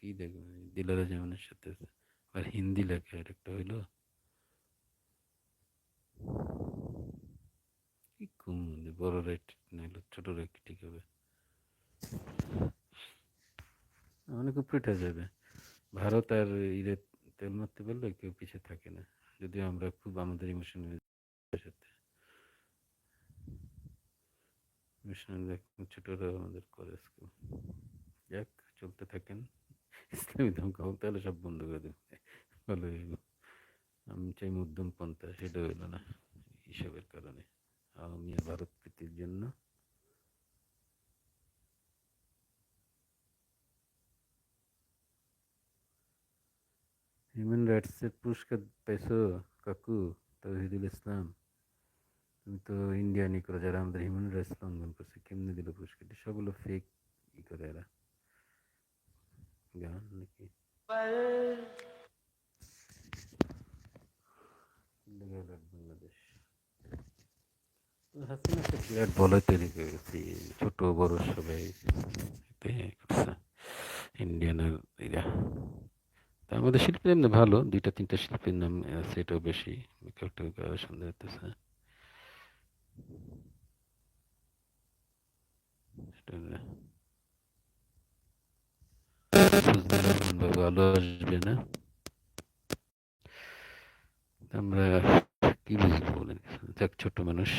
কি দেখবে? দিলারা জামানের সাথে আর হিন্দি লেখা আর একটা হইল। কি কম বড় রাইট নাইলে ছোট রাইট ঠিক হবে। অনেক উপরে যাবে। ভারত আর ইরে তেল মারতে পারলে কেউ পিছিয়ে থাকে না। যদি আমরা খুব আমাদের ইমোশনাল সাথে। ইমোশনাল ছোটরা আমাদের করে যাক, চলতে থাকেন। ইসলামী ধমকা তাহলে সব বন্ধ করে দেবে। ভালো আমি চাই মধ্যম পন্থা, সেটা হইল না হিসাবের কারণে। আমি ভারত প্রীতির জন্য হিউম্যান রাইটসের পুরস্কার পাইছো কাকু তহিদুল ইসলাম। তুমি তো ইন্ডিয়ানি করে যারা আমাদের হিউম্যান রাইটস লঙ্ঘন করছে, কেমনে দিল পুরস্কারটি? সবগুলো ফেক ই করে এরা। গান নাকি ছোট বড় সবাই। ইন্ডিয়ানের এরা। তা আমাদের শিল্পীর এমনি ভালো, দুইটা, তিনটা শিল্পীর নাম সেটাও বেশি। সন্দেহ হতেছে আসবে না আমরা কি বলেন যাক ছোট মানুষ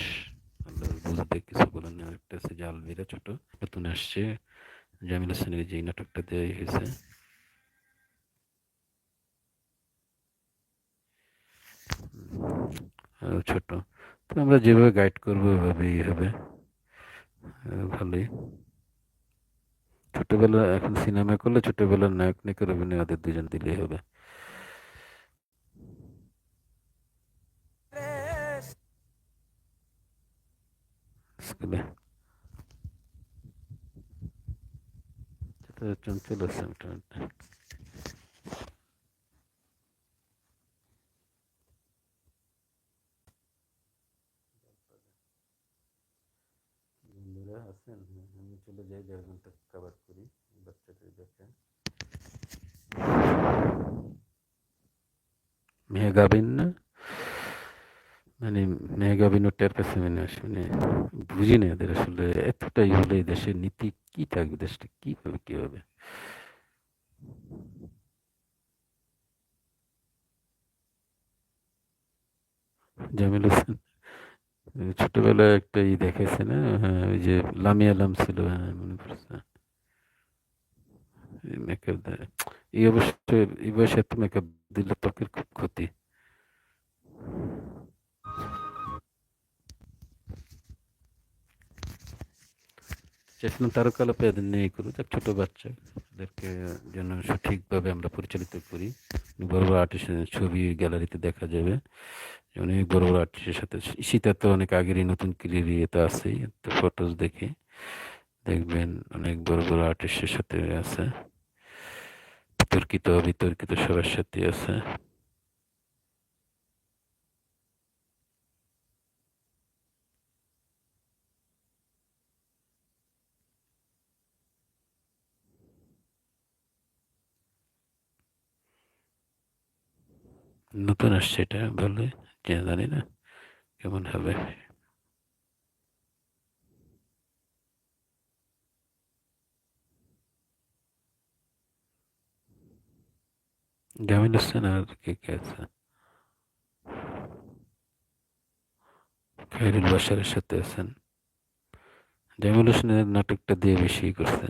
বুঝতে কিছু বলেন একটা আছে ছোট নতুন আসছে জামিল হাসানের যে নাটকটা দেওয়া হয়েছে ছোট তো আমরা যেভাবে গাইড করব ওইভাবেই হবে ভালোই ছোটবেলা এখন সিনেমা করলে ছোটবেলার নায়ক নায়কের অভিনয় ওদের দুজন দিলেই হবে স্কুলে চঞ্চল আছে চলে যাই, দেড় ঘণ্টা কাবার করি, বাচ্চাদের দেখে মেহগাবিন না? মানে মেহগাবিন ওটার কাছে মানে বুঝি না এদের আসলে এতটাই হলে দেশের নীতি কি থাকবে, দেশটা কীভাবে কি হবে? জামিল হোসেন। ছোটবেলায় একটা ই দেখেছে না? হ্যাঁ ওই যে লামি আলাম ছিল হ্যাঁ মনে পড়ছে। মেকআপ দেয় এই অবশ্যই এই বয়সে এত মেকআপ দিলে ত্বকের খুব ক্ষতি। চেষ্টা তারকালাপে এদের নিয়ে করুক ছোট বাচ্চা এদেরকে যেন সঠিকভাবে আমরা পরিচালিত করি। বড় বড় আর্টিস্টের ছবি গ্যালারিতে দেখা যাবে। অনেক বড় বড় আর্টিস্টের সাথে শীতের তো অনেক আগেরই নতুন ক্রিয়ারি তো আছেই তো ফটোস দেখে দেখবেন অনেক বড় বড় আর্টিস্টের সাথে আছে। বিতর্কিত বিতর্কিত সবার সাথে আছে। নতুন আসছে এটা বলে জানি না, কেমন হবে? জামিল হোসেন আর কে কে আছে? খাইরুল বাসারের সাথে আছেন। জামিল হোসেনের নাটকটা দিয়ে বেশি করছে।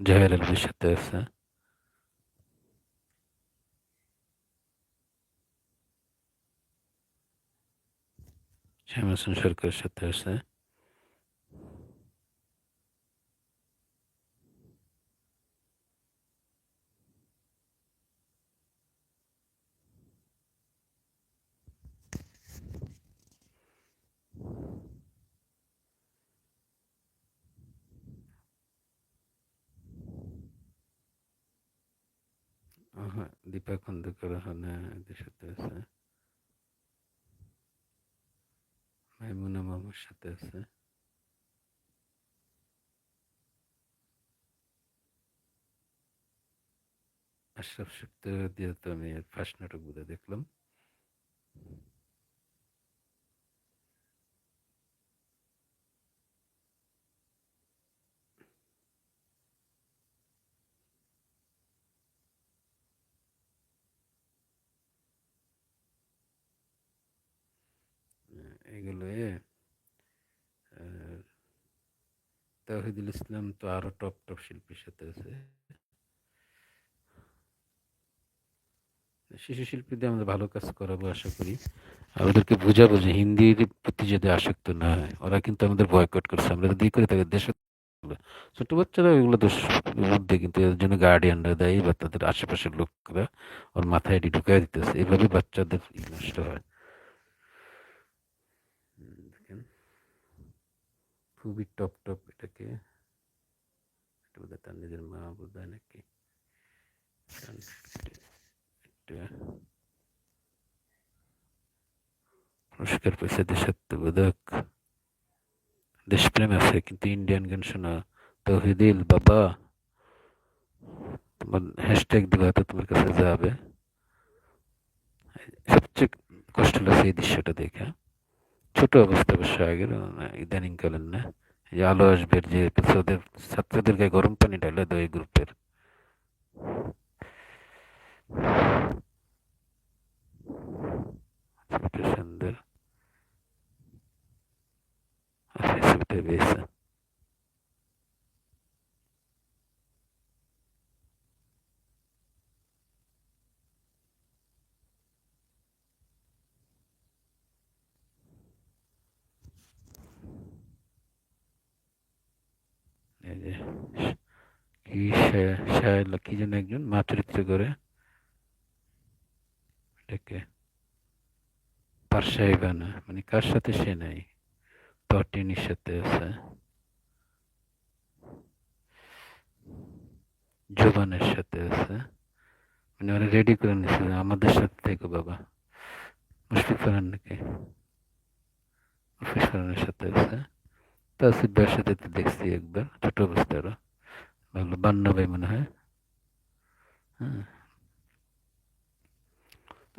জহের আলমের সাথে আছে। শ্যাম সরকারের সাথে আছে দীপা খন্দকার ওখানে এদের সাথে ভাই বোন আমার সাথে আছে। আশরাফ সপ্তাহ দিয়ে তো আমি ফার্স্ট নাটক বোধহয় দেখলাম। এগুলোই তাহিদুল ইসলাম তো আরও টপ টপ শিল্পীর সাথে আছে। শিশু শিল্পীদের আমরা ভালো কাজ করাবো, আশা করি। আর ওদেরকে বোঝাবো যে হিন্দির প্রতি যদি আসক্ত না হয়, ওরা কিন্তু আমাদের বয়কট করছে। আমরা যদি করি তাকে দেশে ছোট বাচ্চারা ওইগুলো দোষ মধ্যে কিন্তু এর জন্য গার্ডিয়ানরা দেয় বা তাদের আশেপাশের লোকরা ওর মাথায় এটি ঢুকাই দিতেছে। এভাবে বাচ্চাদের নষ্ট হয়। দেখেন। খুবই টপ টপ এটাকে। তার নিজের মা বোধ হয় নাকি পুরস্কার পেয়েছে দেশাত্মবোধক দেশপ্রেম আছে, কিন্তু ইন্ডিয়ান গান শোনা তহিদিল বাবা। তোমার হ্যাশট্যাগ দিবা তো তোমার কাছে যাবে। সবচেয়ে কষ্ট লাগছে এই দৃশ্যটা দেখে। ছোট অবস্থা অবশ্য আগের ইদানিং কালের না যে আলো আসবে, যে ওদের ছাত্রদের গায়ে গরম পানি ঢালে দেয় গ্রুপের ছবিটা সুন্দর আচ্ছা ছবিটা বেশ এই যে কি শায়লা কি যেন একজন মা চরিত্র করে। এটাকে পারসাইবানা মানে কার সাথে সে নাই? টটিনির সাথে আছে। জোবানের সাথে আছে। মানে ওরা রেডি করে নিচ্ছে আমাদের সাথে থেকে বাবা। মুশফিক ফারহান নাকি? মুশফিক ফারহানের সাথে আছে। তাসিফ ভাইয়ের সাথে দেখছি একবার, ছোট অবস্থায় ভালো বান্না ভাই মনে হয়। হ্যাঁ।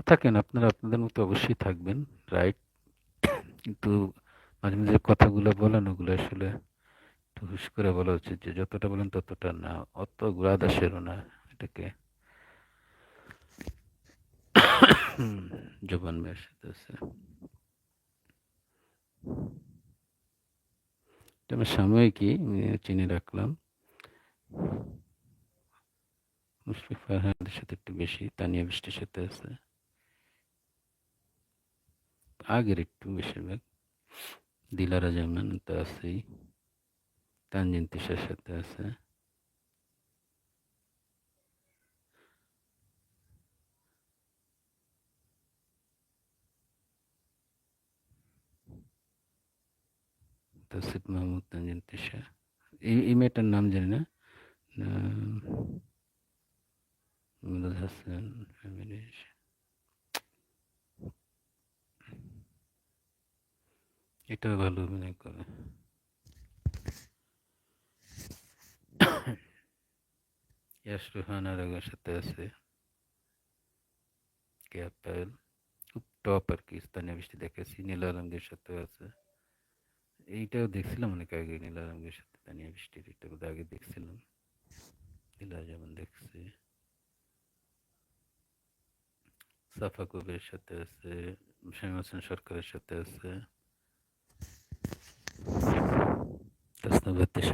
থাকেন, আপনারা আপনাদের মতো অবশ্যই থাকবেন, রাইট? কিন্তু মাঝে মাঝে কথাগুলো বলেন, ওগুলো আসলে একটু হুশ করে বলা উচিত যে যতটা বলেন ততটা না, অত গ্রাদাসেরও না এটাকে। জবান মেয়ের সাথে আছে আমার সাময়িকই আমি চিনে রাখলাম। মুশফিক ফারহানের সাথে একটু বেশি, তানিয়া বৃষ্টির সাথে আছে। আগের একটু বেশিরভাগ। দিলারা জামান তো আছেই। তানজিন তিশার সাথে আছে। তসিফ মাহমুদ, তানজিন এই এই মেয়েটার নাম জানি না ফ্যামিলি এটাও ভালো অভিনয় করে। ইয়াস সাথে আছে। খুব টপ আর কি, স্থানীয় বৃষ্টি দেখেছি, নীলা রঙের সাথে আছে। এইটাও দেখছিলাম অনেক আগে, নীলা রঙের সাথে তানিয়া বৃষ্টির, এটা আগে দেখছিলাম। নীলা যেমন দেখছি। সাফা কবির সাথে আছে শামীম হোসেন সরকারের সাথে আছে।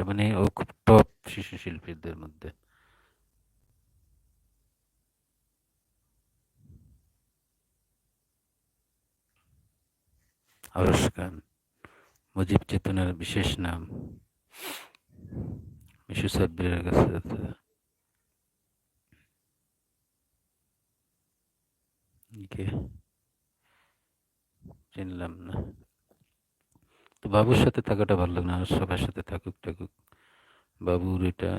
মানে ও খুব টপ শিশু শিল্পীদের মধ্যে। খান, মুজিব চেতনার বিশেষ নাম। মিশু সাব্বিরের কাছে কে চিনলাম না। তো বাবুর সাথে থাকাটা ভালো লাগে না সবার সাথে থাকুক টাকুক বাবুর এটা,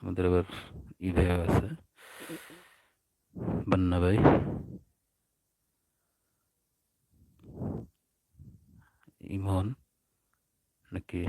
আমাদের আবার ই ভাই আছে। বান্না ভাই। ইমন, নাকি?